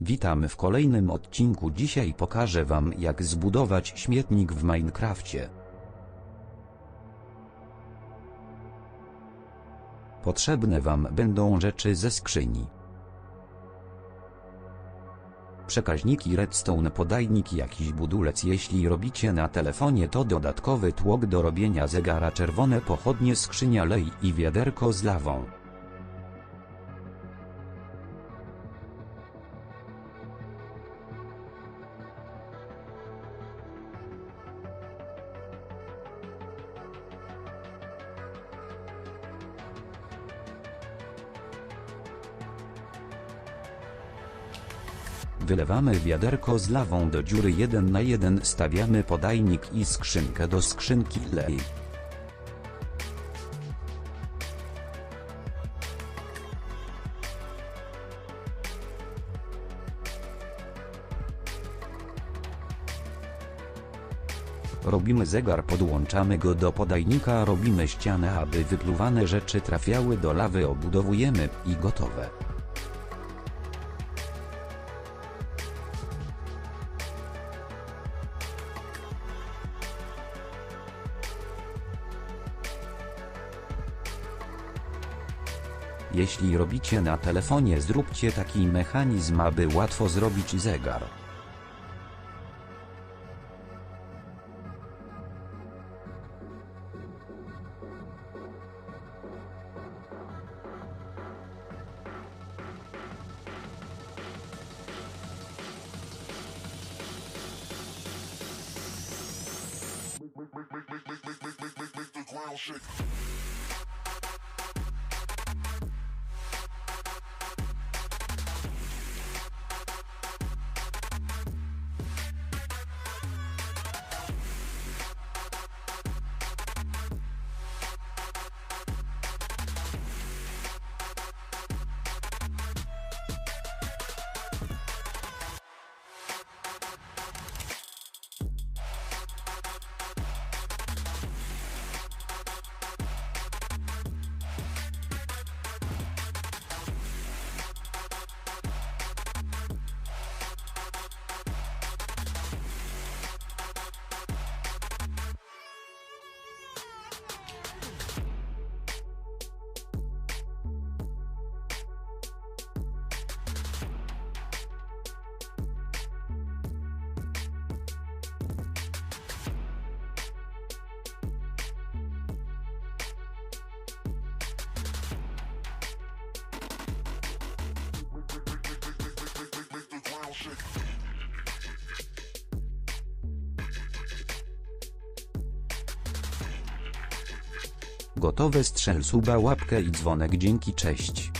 Witam w kolejnym odcinku dzisiaj pokażę wam jak zbudować śmietnik w Minecrafcie. Potrzebne wam będą rzeczy ze skrzyni. Przekaźniki redstone podajnik jakiś budulec jeśli robicie na telefonie to dodatkowy tłok do robienia zegara czerwone pochodnie skrzynia lej i wiaderko z lawą. Wylewamy wiaderko z lawą do dziury 1 na 1 stawiamy podajnik i skrzynkę do skrzynki lej. Robimy zegar podłączamy go do podajnika robimy ścianę aby wypluwane rzeczy trafiały do lawy obudowujemy i gotowe. Jeśli robicie na telefonie zróbcie taki mechanizm aby łatwo zrobić zegar. Yeah. Gotowe strzel suba łapkę i dzwonek dzięki cześć.